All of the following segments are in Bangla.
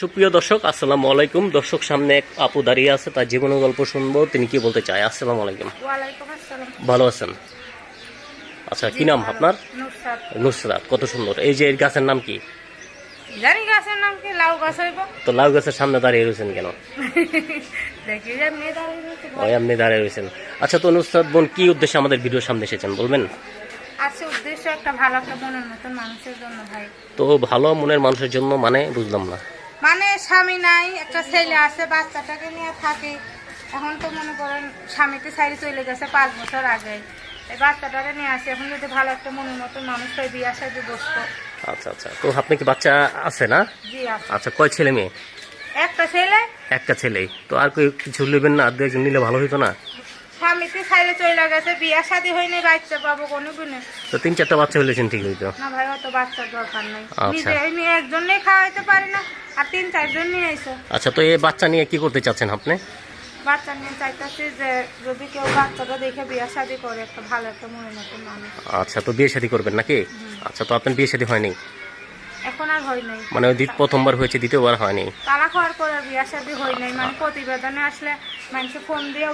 সুপ্রিয় দর্শক আসসালামু আলাইকুম। দর্শক সামনে এক আপু দাঁড়িয়ে আছে তার জীবনের গল্প শুনব। তিনি কি বলতে চায়? আসসালামু আলাইকুম। ভালো আছেন? আচ্ছা কি নাম আপনার? নুসরাত। কত সুন্দর। এই যে এর গাছের নাম কি? জানি গাছের নাম কি লাউ গাছ হইব। তো লাউ গাছের সামনে দাঁড়িয়ে রয়েছেন কেন। ওই আপনি দাঁড়িয়ে রয়েছেন। আচ্ছা তো নুসরাত বোন কি উদ্দেশ্যে আমাদের ভিডিওর সামনে এসেছেন বলবেন? উদ্দেশ্য একটা ভালো একটা মনের মতন মানুষের জন্য ভাই। তো ভালো মনের মানুষের জন্য মানে বুঝলাম না। মানে স্বামী নাই একটা ছেলে আছে বাচ্চাটাকে নিয়ে থাকে। এখন তো মনে করেন স্বামীকে সাইডে চলে গেছে পাঁচ বছর আগে। এই বাচ্চাটাকে নিয়ে আসে। এখন যদি ভালো একটা মনের মতো মানুষ হয় বিয়ে সাথে বসতো। আচ্ছা আচ্ছা। তো আপনি কি বাচ্চা আছে না? জি আছে। আচ্ছা কয় ছেলে মেয়ে? একটা ছেলে। একটা ছেলেই তো আর কেউ কিছু নেবেন না? আর দু একজন নিলে ভালো হতো না? স্বামীকে সাইডে চলে গেছে বিয়ে শাদী হয়নি বাচ্চা পাবো কোনো দিনে তো তিন চারটা বাচ্চা ঠিক হইতো না ভাই অত বাচ্চার দরকার নেই। আচ্ছা। নিজে আমি একজনই খাওয়াইতে পারি না আর তিন চারজন নিয়ে এসো আচ্ছা তো এই বাচ্চা নিয়ে কি করতে চাচ্ছেন আপনি? বাচ্চা নিয়ে চাইতেছি যে যদি কেউ বাচ্চাটা দেখে বিয়ে শাদী করে একটা ভালো একটা মনে মতো মানুষ। আচ্ছা তো বিয়ে শাদী করবেন নাকি? আচ্ছা তো আপনার বিয়ে শাদী হয়নি। এখন আর হয় নাই। মানে ওই প্রথমবার হয়েছে দ্বিতীয়বার হয়নি। তালাক হওয়ার পর বিয়ে শাদী হয় নাই। মানে প্রতিবেদনে আসলে মানুষে ফোন দিয়ে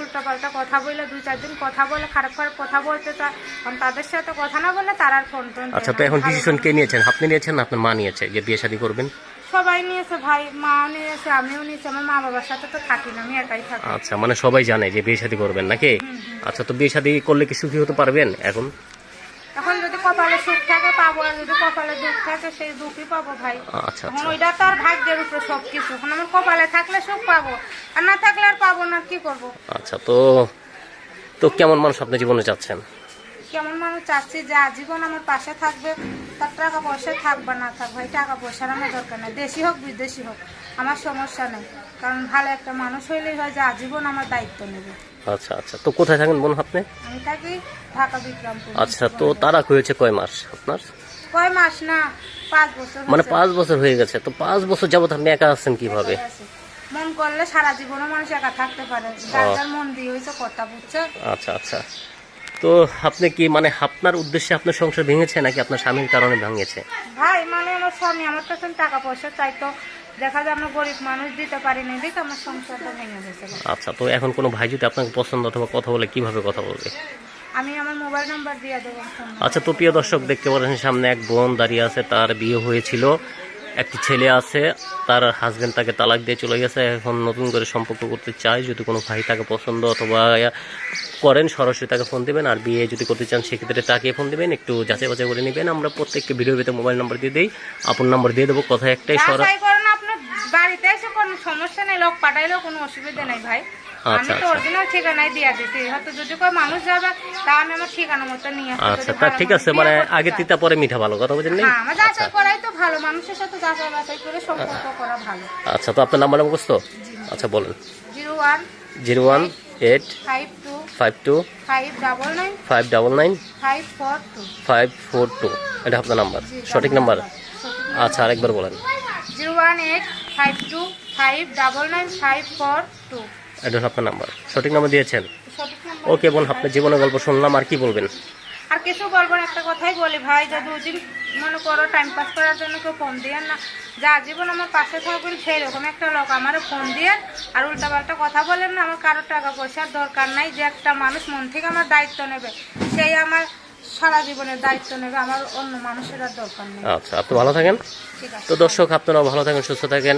কথা বলে দুই চার দিন কথা বলে খারাপ খারাপ কথা বলতে চায়। কারণ তাদের সাথে কথা না বলে তারা আর ফোন টোন আচ্ছা তো এখন ডিসিশন কে নিয়েছেন? আপনি নিয়েছেন আপনার মা নিয়েছে যে বিয়ে শাদী করবেন? সবাই নিয়েছে ভাই মা নিয়েছে আমিও নিয়েছি। আমার মা বাবার সাথে তো থাকি না আমি একাই থাকি। আচ্ছা মানে সবাই জানে যে বিয়ে শাদী করবেন নাকি? আচ্ছা তো বিয়ে শাদী করলে কি সুখী হতে পারবেন এখন? কপালে সুখ থাকে পাবো আর যদি কপালে দুঃখ থাকে সেই দুঃখই পাবো ভাই। আচ্ছা এখন আচ্ছা। ওইটা তো আর ভাগ্যের উপরে সব কিছু এখন আমার কপালে থাকলে সুখ পাবো আর না থাকলে আর পাবো না কি করব? আচ্ছা তো তো কেমন মানুষ আপনি জীবনে চাচ্ছেন? কেমন মানুষ চাচ্ছি যে আজীবন আমার পাশে থাকবে তার টাকা পয়সা থাকবে না থাক ভাই টাকা পয়সার আমার দরকার নেই। দেশি হোক বিদেশি হোক। আমার সমস্যা নেই। কারণ ভালো একটা মানুষ হইলেই হয় যে আজীবন আমার দায়িত্ব নেবে। আচ্ছা আচ্ছা। তো কোথায় থাকেন বোন আপনি? আমি থাকি ঢাকা বিক্রমপুর। আচ্ছা তো তারা হয়েছে কয় মাস আপনার? কয় মাস না পাঁচ বছর মানে পাঁচ বছর হয়ে গেছে। তো পাঁচ বছর যাবত আপনি একা আছেন কীভাবে? মন করলে সারা জীবনও মানুষ একা থাকতে পারে। যার মন দিয়ে হয়েছে কথা বুঝছ। আচ্ছা আচ্ছা। তো আপনি কি মানে আপনার উদ্দেশ্যে আপনার সংসার ভেঙেছে নাকি আপনার স্বামীর কারণে ভাঙিয়েছে ভাই মানে আমার স্বামী আমার কাছে টাকা পয়সা চাইতো দেখা যায় আমরা গরিব মানুষ দিতে পারিনি দেখে আমার সংসারটা ভেঙে গেছে। আচ্ছা তো এখন কোনো ভাই যদি আপনাকে পছন্দ অথবা কথা বলে কীভাবে কথা বলবে? আমি আমার মোবাইল নাম্বার দিয়ে দেবো। আচ্ছা তো প্রিয় দর্শক দেখতে পাচ্ছেন সামনে এক বোন দাঁড়িয়ে আছে তার বিয়ে হয়েছিল। একটি ছেলে আছে, তার হাজব্যান্ড তাকে তালাক দিয়ে চলে গেছে। এখন নতুন করে সম্পর্ক করতে চায়, যদি কোনো ভাই তাকে পছন্দ অথবা করেন, সরাসরি তাকে ফোন দিবেন। আর বিয়ে যদি করতে চান, সেক্ষেত্রে তাকে ফোন দিবেন। একটু যাচাই বাছাই করে নেবেন। আমরা প্রত্যেককে ভিডিও ভিতরে মোবাইল নাম্বার দিয়ে দিই। আপনার নাম্বার দিয়ে দেবো কথা একটাই, সরা যাচাই করেন, আপনার বাড়িতে এসে কোনো সমস্যা নেই, লোক পাঠাইলেও কোনো অসুবিধা নেই ভাই। আমি আচ্ছা, তো আচ্ছা। অরিজিনাল ঠিকানায় দিয়ে দিচ্ছি হয়তো যদি কোনো মানুষ যাবে তা আমি আমার ঠিকানা মতো নিয়ে আসব। আচ্ছা তা ঠিক আছে মানে করতে আগে তিতা পরে মিঠা ভালো কথা হ্যাঁ আমার আচ্ছা। যাচাই করাই তো ভালো মানুষের সাথে যাচাই বাছাই করে সম্পর্ক করা ভালো। আচ্ছা তো আপনার নাম্বার মুখস্থ? আচ্ছা বলেন। Zero one zero one eight five two five two five double nine five double nine five four two. Five four two. এটা আপনার নাম্বার। সঠিক নাম্বার। আচ্ছা আরেকবার বলেন। Zero one eight five two five double nine five four two. এটা হলো আপনার নাম্বার। সঠিক নাম্বার দিয়েছেন? ওকে বোন আপনার জীবনের গল্প শুনলাম আর কি বলবেন? আর কিছু বলব একটা কথাই বলি ভাই যে দুদিন মনে করো টাইম পাস করার জন্য কেউ ফোন দিয়ে না যা জীবন আমার পাশে থাকবেন সেই রকম একটা লোক আমারও ফোন দিয়ে আর উল্টা পাল্টা কথা বলেন না আমার কারও টাকা পয়সার দরকার নাই যে একটা মানুষ মন থেকে আমার দায়িত্ব নেবে সেই আমার সারা জীবনের দায়িত্ব নেবে আমার অন্য মানুষের আর দরকার নেই। আচ্ছা আপনি ভালো থাকেন। তো দর্শক আপনারাও ভালো থাকেন সুস্থ থাকেন।